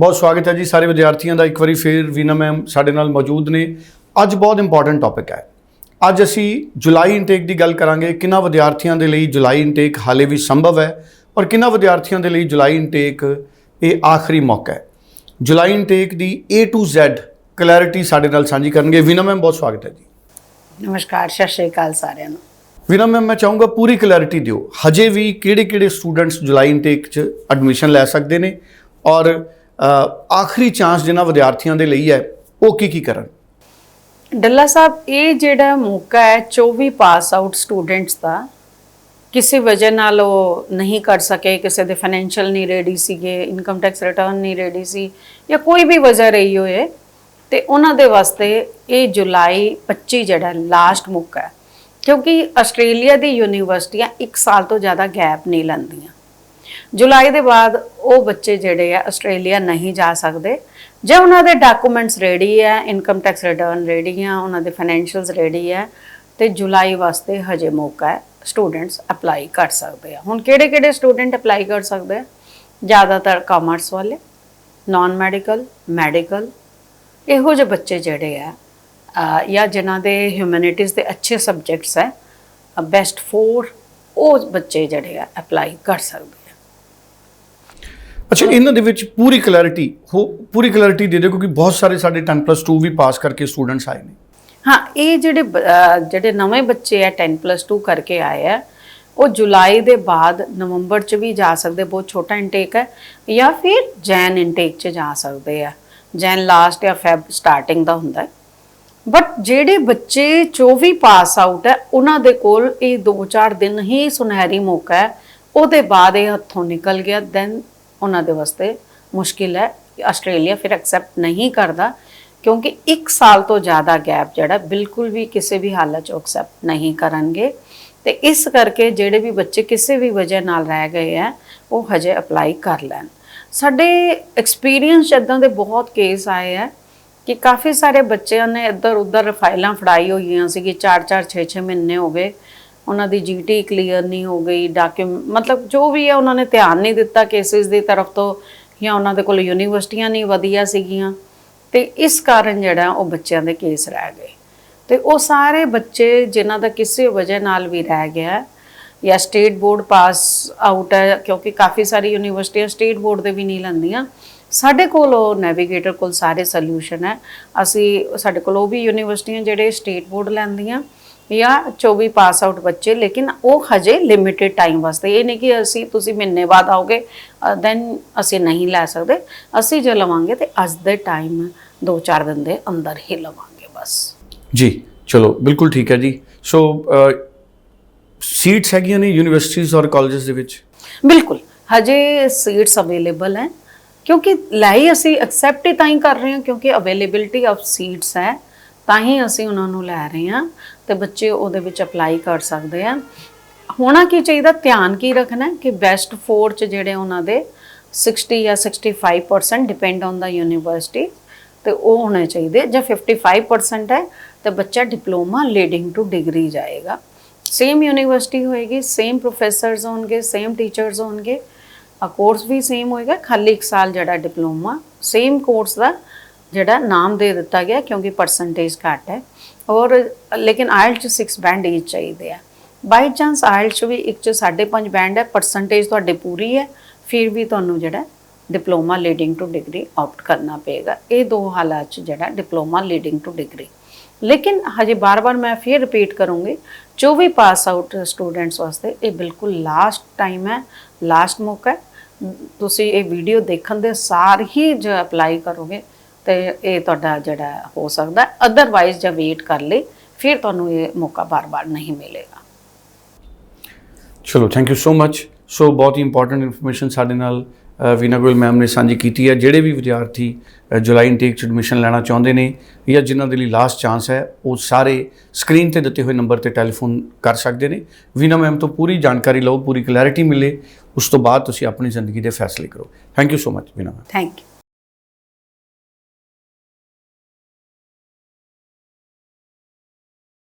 ਬਹੁਤ ਸਵਾਗਤ ਹੈ ਜੀ ਸਾਰੇ ਵਿਦਿਆਰਥੀਆਂ ਦਾ। ਇੱਕ ਵਾਰੀ ਫੇਰ ਵੀਨਾ ਮੈਮ ਸਾਡੇ ਨਾਲ ਮੌਜੂਦ ਨੇ। ਅੱਜ ਬਹੁਤ ਇੰਪੋਰਟੈਂਟ ਟੌਪਿਕ ਹੈ। ਅੱਜ ਅਸੀਂ ਜੁਲਾਈ ਇਨਟੇਕ ਦੀ ਗੱਲ ਕਰਾਂਗੇ ਕਿੰਨਾ ਵਿਦਿਆਰਥੀਆਂ ਦੇ ਲਈ ਜੁਲਾਈ ਇਨਟੇਕ ਹਾਲੇ ਵੀ ਸੰਭਵ ਹੈ ਔਰ ਕਿੰਨਾ ਵਿਦਿਆਰਥੀਆਂ ਦੇ ਲਈ ਜੁਲਾਈ ਇਨਟੇਕ ਇਹ ਆਖਰੀ ਮੌਕਾ ਹੈ। ਜੁਲਾਈ ਇਨਟੇਕ ਦੀ A to Z ਕਲੈਰਿਟੀ ਸਾਡੇ ਨਾਲ ਸਾਂਝੀ ਕਰਨਗੇ। ਵੀਨਾ ਮੈਮ ਬਹੁਤ ਸਵਾਗਤ ਹੈ ਜੀ। ਨਮਸਕਾਰ ਸਤਿ ਸ਼੍ਰੀ ਅਕਾਲ ਸਾਰਿਆਂ ਨੂੰ। ਵੀਨਾ ਮੈਮ ਮੈਂ ਚਾਹੂੰਗਾ ਪੂਰੀ ਕਲੈਰਿਟੀ ਦਿਓ। ਹਜੇ ਵੀ ਕਿਹੜੇ-ਕਿਹੜੇ ਸਟੂਡੈਂਟਸ ਜੁਲਾਈ ਇਨਟੇਕ 'ਚ ਐਡਮਿਸ਼ਨ ਲੈ ਸਕਦੇ ਨੇ ਔਰ ਆਖਰੀ ਚਾਂਸ ਜਿਨ੍ਹਾਂ ਵਿਦਿਆਰਥੀਆਂ ਦੇ ਲਈ ਹੈ, ਉਹ ਕੀ ਕੀ ਕਰਨ? ਡੱਲਾ ਸਾਹਿਬ, ਇਹ ਜਿਹੜਾ ਮੌਕਾ ਹੈ 24 ਪਾਸ ਆਊਟ ਸਟੂਡੈਂਟਸ ਦਾ, ਕਿਸੇ ਵਜ੍ਹਾ ਨਾਲ ਉਹ ਨਹੀਂ ਕਰ ਸਕੇ, ਕਿਸੇ ਦੇ ਫਾਈਨੈਂਸ਼ੀਅਲ ਨਹੀਂ ਰੈਡੀ ਸੀਗੇ ਇਨਕਮ ਟੈਕਸ ਰਿਟਰਨ ਨਹੀਂ ਰੈਡੀ ਸੀ, ਜਾਂ ਕੋਈ ਵੀ ਵਜ੍ਹਾ ਰਹੀ ਹੋਏ, ਤੇ ਉਹਨਾਂ ਦੇ ਵਾਸਤੇ ਇਹ ਜੁਲਾਈ 25 ਜਿਹੜਾ ਲਾਸਟ ਮੌਕਾ ਹੈ। ਕਿਉਂਕਿ ਆਸਟ੍ਰੇਲੀਆ ਦੀ ਯੂਨੀਵਰਸਿਟੀਆਂ 1 ਸਾਲ ਤੋਂ ਜ਼ਿਆਦਾ ਗੈਪ ਨਹੀਂ ਲੈਂਦੀਆਂ। ਜੁਲਾਈ ਦੇ ਬਾਅਦ ਉਹ ਬੱਚੇ ਜਿਹੜੇ ਆ ਆਸਟ੍ਰੇਲੀਆ ਨਹੀਂ ਜਾ ਸਕਦੇ। ਜੇ ਉਹਨਾਂ ਦੇ ਡਾਕੂਮੈਂਟਸ ਰੈਡੀ ਹੈ ਇਨਕਮ ਟੈਕਸ ਰਿਟਰਨ ਰੈਡੀ ਆ, ਉਹਨਾਂ ਦੇ ਫਾਈਨੈਂਸ਼ੀਅਲਸ ਰੈਡੀ ਹੈ ਤੇ ਜੁਲਾਈ ਵਾਸਤੇ ਹਜੇ ਮੌਕਾ ਹੈ ਸਟੂਡੈਂਟਸ ਅਪਲਾਈ ਕਰ ਸਕਦੇ ਆ। ਹੁਣ ਕਿਹੜੇ ਕਿਹੜੇ ਸਟੂਡੈਂਟ ਅਪਲਾਈ ਕਰ ਸਕਦੇ ਆ? ਜ਼ਿਆਦਾਤਰ ਕਾਮਰਸ ਵਾਲੇ ਨਾਨ ਮੈਡੀਕਲ ਮੈਡੀਕਲ ਇਹੋ ਜਿਹੇ ਬੱਚੇ ਜਿਹੜੇ ਆ ਜਾਂ ਜਿਨ੍ਹਾਂ ਦੇ ਹਿਊਮੈਨਿਟੀਜ਼ ਦੇ ਅੱਛੇ ਸਬਜੈਕਟਸ ਹੈ ਬੈਸਟ 4 ਉਹ ਬੱਚੇ ਜਿਹੜੇ ਆ ਅਪਲਾਈ ਕਰ ਸਕਦੇ ਅੱਛਾ ਇਹਨਾਂ ਦੇ ਵਿੱਚ ਪੂਰੀ ਕਲੈਰਿਟੀ ਹੋ ਪੂਰੀ ਕਲੈਰਿਟੀ ਦੇ ਦਿਓ ਕਿਉਂਕਿ ਬਹੁਤ ਸਾਰੇ ਸਾਡੇ 10+2 ਵੀ ਪਾਸ ਕਰਕੇ ਸਟੂਡੈਂਟਸ ਆਏ ਨੇ। ਹਾਂ ਇਹ ਜਿਹੜੇ ਜਿਹੜੇ ਨਵੇਂ ਬੱਚੇ ਆ 10+2 ਕਰਕੇ ਆਏ ਆ ਉਹ ਜੁਲਾਈ ਦੇ ਬਾਅਦ ਨਵੰਬਰ ਚ ਵੀ ਜਾ ਸਕਦੇ ਬਹੁਤ ਛੋਟਾ ਇਨਟੇਕ ਹੈ ਜਾਂ ਫਿਰ ਜੈਨ ਇਨਟੇਕ ਚ ਜਾ ਸਕਦੇ ਆ। ਜੈਨ ਲਾਸਟ ਜਾਂ ਫੈਬ ਸਟਾਰਟਿੰਗ ਦਾ ਹੁੰਦਾ ਹੈ। ਬਟ ਜਿਹੜੇ ਬੱਚੇ 24 ਪਾਸ ਆਊਟ ਹੈ ਉਹਨਾਂ ਦੇ ਕੋਲ ਇਹ 2-4 ਦਿਨ ਹੀ ਸੁਨਹਿਰੀ ਮੌਕਾ ਹੈ ਉਹਦੇ ਬਾਅਦ ਇਹ ਹੱਥੋਂ ਨਿਕਲ ਗਿਆ ਦੈਨ ਉਹਨਾਂ ਦੇ ਵਾਸਤੇ ਮੁਸ਼ਕਿਲ ਹੈ। ਆਸਟ੍ਰੇਲੀਆ ਫਿਰ ਐਕਸੈਪਟ ਨਹੀਂ ਕਰਦਾ ਕਿਉਂਕਿ 1 ਸਾਲ ਤੋਂ ਜ਼ਿਆਦਾ ਗੈਪ ਜਿਹੜਾ ਬਿਲਕੁਲ ਵੀ ਕਿਸੇ ਵੀ ਹਾਲਤ 'ਚ ਐਕਸੈਪਟ ਨਹੀਂ ਕਰਨਗੇ। ਤੇ ਇਸ ਕਰਕੇ ਜਿਹੜੇ ਵੀ ਬੱਚੇ ਕਿਸੇ ਵੀ ਵਜ੍ਹਾ ਨਾਲ ਰਹਿ ਗਏ ਆ ਉਹ ਹਜੇ ਅਪਲਾਈ ਕਰ ਲੈਣ। ਸਾਡੇ ਐਕਸਪੀਰੀਅੰਸ ਇਦਾਂ ਦੇ ਬਹੁਤ ਕੇਸ ਆਏ ਆ ਕਿ ਕਾਫੀ ਸਾਰੇ ਬੱਚਿਆਂ ਨੇ ਇੱਧਰ ਉੱਧਰ ਫਾਈਲਾਂ ਫੜਾਈ ਹੋਈਆਂ ਸੀ ਕਿ 4-4 6-6 ਮਹੀਨੇ ਹੋ ਗਏ। ਉਹਨਾਂ ਦੀ ਜੀਟੀ ਕਲੀਅਰ ਨਹੀਂ ਹੋ ਗਈ ਡਾਕੂਮ ਮਤਲਬ ਜੋ ਵੀ ਹੈ ਉਹਨਾਂ ਨੇ ਧਿਆਨ ਨਹੀਂ ਦਿੱਤਾ ਕੇਸਿਸ ਦੀ ਤਰਫ ਤੋਂ ਜਾਂ ਉਹਨਾਂ ਦੇ ਕੋਲ ਯੂਨੀਵਰਸਿਟੀਆਂ ਨਹੀਂ ਵਧੀਆ ਸੀਗੀਆਂ। ਤੇ ਇਸ ਕਾਰਨ ਜਿਹੜਾ ਉਹ ਬੱਚਿਆਂ ਦੇ ਕੇਸ ਰਹਿ ਗਏ। ਤੇ ਉਹ ਸਾਰੇ ਬੱਚੇ ਜਿਨ੍ਹਾਂ ਦਾ ਕਿਸੇ ਵਜ੍ਹਾ ਨਾਲ ਵੀ ਰਹਿ ਗਿਆ ਜਾਂ ਸਟੇਟ ਬੋਰਡ ਪਾਸ ਆਊਟ ਹੈ, ਕਿਉਂਕਿ ਕਾਫੀ ਸਾਰੀ ਯੂਨੀਵਰਸਿਟੀਆਂ ਸਟੇਟ ਬੋਰਡ ਦੇ ਵੀ ਨਹੀਂ ਲੈਂਦੀਆਂ, ਸਾਡੇ ਕੋਲ ਉਹ ਨੈਵੀਗੇਟਰ ਕੋਲ ਸਾਰੇ ਸੋਲੂਸ਼ਨ ਹੈ। ਅਸੀਂ ਸਾਡੇ ਕੋਲ ਉਹ ਵੀ ਯੂਨੀਵਰਸਿਟੀਆਂ ਜਿਹੜੇ ਸਟੇਟ ਬੋਰਡ ਲੈਂਦੀਆਂ। ਜਾਂ 24 ਪਾਸ ਆਊਟ ਬੱਚੇ ਲੇਕਿਨ ਉਹ ਹਜੇ ਲਿਮਿਟਿਡ ਟਾਈਮ ਵਾਸਤੇ। ਇਹ ਨਹੀਂ ਕਿ ਅਸੀਂ ਤੁਸੀਂ ਮਹੀਨੇ ਬਾਅਦ ਆਓਗੇ ਦੈਨ ਅਸੀਂ ਨਹੀਂ ਲੈ ਸਕਦੇ। ਅਸੀਂ ਜੇ ਲਵਾਂਗੇ ਤੇ ਅੱਜ ਦੇ ਟਾਈਮ 2-4 ਦਿਨ ਦੇ ਅੰਦਰ ਹੀ ਲਵਾਂਗੇ ਬਸ। ਜੀ ਚਲੋ ਬਿਲਕੁਲ ਠੀਕ ਹੈ ਜੀ। ਸੋ ਸੀਟਸ ਹੈਗੀਆਂ ਨੇ ਯੂਨੀਵਰਸਿਟੀਜ਼ ਔਰ ਕਾਲਜਸ ਦੇ ਵਿੱਚ? ਬਿਲਕੁਲ ਹਜੇ ਸੀਟਸ ਅਵੇਲੇਬਲ ਹੈ। ਕਿਉਂਕਿ ਲੈ ਹੀ ਅਸੀਂ ਐਕਸੈਪਟ ਹੀ ਤਾਂ ਹੀ ਕਰ ਰਹੇ ਹਾਂ ਕਿਉਂਕਿ ਅਵੇਲੇਬਿਲਿਟੀ ਆਫ ਸੀਟਸ ਹੈ। ਤਾਂ ਹੀ ਅਸੀਂ ਉਹਨਾਂ ਨੂੰ ਲੈ ਰਹੇ ਹਾਂ ਤੇ ਬੱਚੇ ਉਹਦੇ ਵਿੱਚ ਅਪਲਾਈ ਕਰ ਸਕਦੇ ਆ। ਹੋਣਾ ਕੀ ਚਾਹੀਦਾ? ਧਿਆਨ ਕੀ ਰੱਖਣਾ ਕਿ ਬੈਸਟ 4 ਚ ਜਿਹੜੇ ਉਹਨਾਂ ਦੇ 60 ਜਾਂ 65% ਡਿਪੈਂਡ ਔਨ ਦਾ ਯੂਨੀਵਰਸਿਟੀ ਤੇ ਉਹ ਹੋਣੇ ਚਾਹੀਦੇ। ਜੇ 55% ਹੈ ਤਾਂ ਬੱਚਾ ਡਿਪਲੋਮਾ ਲੀਡਿੰਗ ਟੂ ਡਿਗਰੀ ਜਾਏਗਾ। ਸੇਮ ਯੂਨੀਵਰਸਿਟੀ ਹੋਏਗੀ ਸੇਮ ਪ੍ਰੋਫੈਸਰਸ ਹੋਣਗੇ ਸੇਮ ਟੀਚਰਸ ਹੋਣਗੇ। ਆ ਕੋਰਸ ਵੀ ਸੇਮ ਹੋਏਗਾ, ਖਾਲੀ ਇੱਕ ਸਾਲ ਜਿਹੜਾ ਡਿਪਲੋਮਾ ਸੇਮ ਕੋਰਸ ਦਾ ਜਿਹੜਾ ਨਾਮ ਦੇ ਦਿੱਤਾ ਗਿਆ ਕਿਉਂਕਿ ਪਰਸੈਂਟੇਜ ਘੱਟ ਹੈ। ਔਰ ਲੇਕਿਨ ਆਇਲ ਚ 6 ਬੈਂਡ ਈਚ ਚਾਹੀਦੇ ਆ। ਬਾਈ ਚਾਂਸ ਆਇਲਟ ਚ ਵੀ ਇੱਕ ਚ 5.5 ਬੈਂਡ ਹੈ ਪਰਸੈਂਟੇਜ ਤੁਹਾਡੀ ਪੂਰੀ ਹੈ, ਫਿਰ ਵੀ ਤੁਹਾਨੂੰ ਜਿਹੜਾ diploma leading to degree opt ਕਰਨਾ ਪਏਗਾ। ਇਹ ਦੋ ਹਾਲਾਤ ਚ ਜਿਹੜਾ ਡਿਪਲੋਮਾ ਲੀਡਿੰਗ ਟੂ ਡਿਗਰੀ ਲੇਕਿਨ ਹਜੇ ਬਾਰ-ਬਾਰ ਮੈਂ ਫਿਰ ਰਿਪੀਟ ਕਰੂੰਗੀ, ਜੋ ਵੀ ਪਾਸ ਆਊਟ ਸਟੂਡੈਂਟਸ ਵਾਸਤੇ ਇਹ ਬਿਲਕੁਲ ਲਾਸਟ ਟਾਈਮ ਹੈ ਲਾਸਟ ਮੌਕਾ ਹੈ। ਤੁਸੀਂ ਇਹ ਵੀਡੀਓ ਦੇਖਣ ਦੇ ਸਾਰ ਹੀ ਜੋ ਅਪਲਾਈ ਕਰੋਗੇ ਤੇ ਇਹ ਤੁਹਾਡਾ ਜਿਹੜਾ ਹੋ ਸਕਦਾ ਅਦਰਵਾਈਜ਼ ਜੇ ਵੇਟ ਕਰ ਲਈ ਫਿਰ ਤੁਹਾਨੂੰ ਇਹ ਮੌਕਾ ਬਾਰ-ਬਾਰ ਨਹੀਂ ਮਿਲੇਗਾ। ਚਲੋ ਥੈਂਕ ਯੂ ਸੋ ਮੱਚ ਸੋ ਬਹੁਤ ਹੀ ਇੰਪੋਰਟੈਂਟ ਇਨਫੋਰਮੇਸ਼ਨ ਸਾਡੇ ਨਾਲ ਵੀਨਾ ਗੋਇਲ ਮੈਮ ਨੇ ਸਾਂਝੀ ਕੀਤੀ ਹੈ। ਜਿਹੜੇ ਵੀ ਵਿਦਿਆਰਥੀ ਜੁਲਾਈ ਇਨਟੇਕ ਚ ਐਡਮਿਸ਼ਨ ਲੈਣਾ ਚਾਹੁੰਦੇ ਨੇ ਜਾਂ ਜਿਨ੍ਹਾਂ ਦੇ ਲਈ ਲਾਸਟ ਚਾਂਸ ਹੈ ਉਹ ਸਾਰੇ ਸਕਰੀਨ ਤੇ ਦਿੱਤੇ ਹੋਏ ਨੰਬਰ ਤੇ ਟੈਲੀਫੋਨ ਕਰ ਸਕਦੇ ਨੇ। ਵੀਨਾ ਮੈਮ ਤੋਂ ਪੂਰੀ ਜਾਣਕਾਰੀ ਲਓ ਪੂਰੀ ਕਲੈਰਿਟੀ ਮਿਲੇ ਉਸ ਤੋਂ ਬਾਅਦ ਤੁਸੀਂ ਆਪਣੀ ਜ਼ਿੰਦਗੀ ਦੇ ਫੈਸਲੇ ਕਰੋ। Thank you so much Veena ma'am thank you